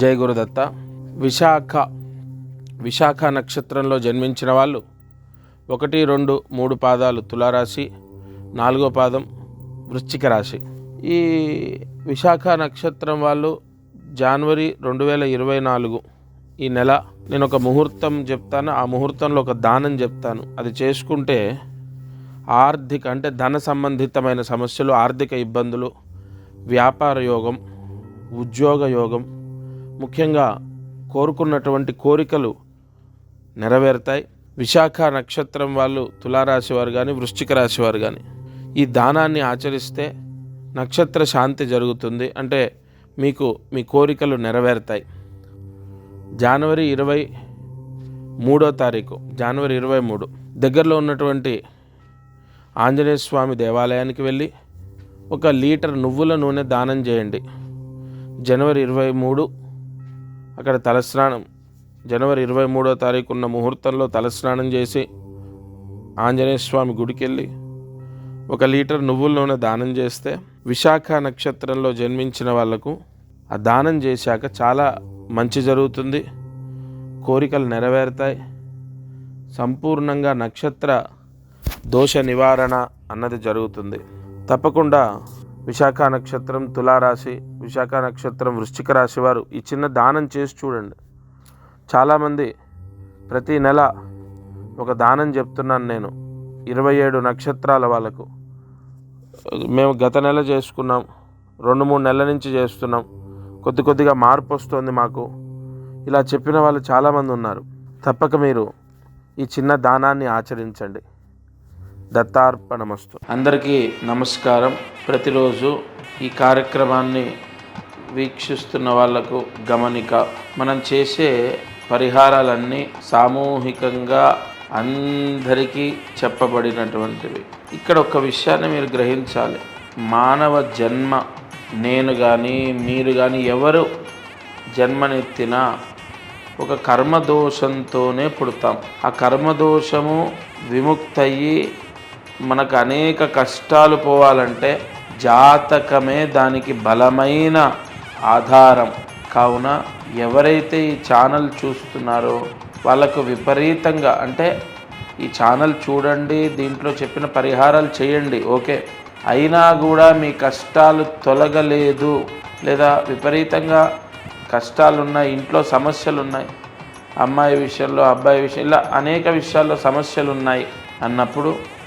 జై గురుదత్త విశాఖ విశాఖ నక్షత్రంలో జన్మించిన వాళ్ళు. ఒకటి రెండు మూడు పాదాలు తులారాశి నాలుగో పాదం వృశ్చిక రాశి. ఈ విశాఖ నక్షత్రం వాళ్ళు జనవరి రెండు వేల ఇరవై నాలుగు ఈ నెల నేను ఒక ముహూర్తం చెప్తాను. ఆ ముహూర్తంలో ఒక దానం చెప్తాను. అది చేసుకుంటే ఆర్థిక అంటే ధన సంబంధితమైన సమస్యలు ఆర్థిక ఇబ్బందులు వ్యాపార యోగం ఉద్యోగ యోగం ముఖ్యంగా కోరుకున్నటువంటి కోరికలు నెరవేరుతాయి. విశాఖ నక్షత్రం వాళ్ళు తులారాశి వారు కానీ వృశ్చిక రాశి వారు కానీ ఈ దానాన్ని ఆచరిస్తే నక్షత్ర శాంతి జరుగుతుంది. అంటే మీకు మీ కోరికలు నెరవేరుతాయి. జనవరి ఇరవై మూడో తారీఖు జనవరి ఇరవై మూడు. దగ్గరలో ఉన్నటువంటి ఆంజనేయ స్వామి దేవాలయానికి వెళ్ళి ఒక లీటర్ నువ్వుల నూనె దానం చేయండి. జనవరి ఇరవై మూడు అక్కడ తలస్నానం. జనవరి ఇరవై మూడో తారీఖు ఉన్న ముహూర్తంలో తలస్నానం చేసి ఆంజనేయ స్వామి గుడికి వెళ్ళి ఒక లీటర్ నువ్వుల నూనె దానం చేస్తే విశాఖ నక్షత్రంలో జన్మించిన వాళ్ళకు ఆ దానం చేశాక చాలా మంచి జరుగుతుంది. కోరికలు నెరవేరుతాయి. సంపూర్ణంగా నక్షత్ర దోష నివారణ అన్నది జరుగుతుంది. తప్పకుండా విశాఖ నక్షత్రం తులారాశి విశాఖ నక్షత్రం వృశ్చిక రాశి వారు ఈ చిన్న దానం చేసి చూడండి. చాలామంది ప్రతి నెల ఒక దానం చెప్తున్నాను నేను. ఇరవై ఏడు నక్షత్రాల వాళ్ళకు. మేము గత నెల చేసుకున్నాం రెండు మూడు నెలల నుంచి చేస్తున్నాం. కొద్ది కొద్దిగా మార్పు వస్తుంది మాకు. ఇలా చెప్పిన వాళ్ళు చాలామంది ఉన్నారు. తప్పక మీరు ఈ చిన్న దానాన్ని ఆచరించండి. దత్తార్పణమస్తు. అందరికీ నమస్కారం. ప్రతిరోజు ఈ కార్యక్రమాన్ని వీక్షిస్తున్న వాళ్ళకు గమనిక. మనం చేసే పరిహారాలన్నీ సామూహికంగా అందరికీ చెప్పబడినటువంటివి. ఇక్కడ ఒక విషయాన్ని మీరు గ్రహించాలి. మానవ జన్మ నేను కానీ మీరు కానీ ఎవరు జన్మనెత్తినా ఒక కర్మదోషంతోనే పుడతాం. ఆ కర్మదోషము విముక్తయ్యి మనకు అనేక కష్టాలు పోవాలంటే జాతకమే దానికి బలమైన ఆధారం. కావున ఎవరైతే ఈ ఛానల్ చూస్తున్నారో వాళ్ళకు విపరీతంగా అంటే ఈ ఛానల్ చూడండి దీంట్లో చెప్పిన పరిహారాలు చేయండి ఓకే? అయినా కూడా మీ కష్టాలు తొలగలేదు లేదా విపరీతంగా కష్టాలు ఉన్నాయి ఇంట్లో సమస్యలు ఉన్నాయి అమ్మాయి విషయంలో అబ్బాయి విషయం ఇలా అనేక విషయాల్లో సమస్యలు ఉన్నాయి అన్నప్పుడు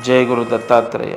జయ గురు దత్తాత్రేయ.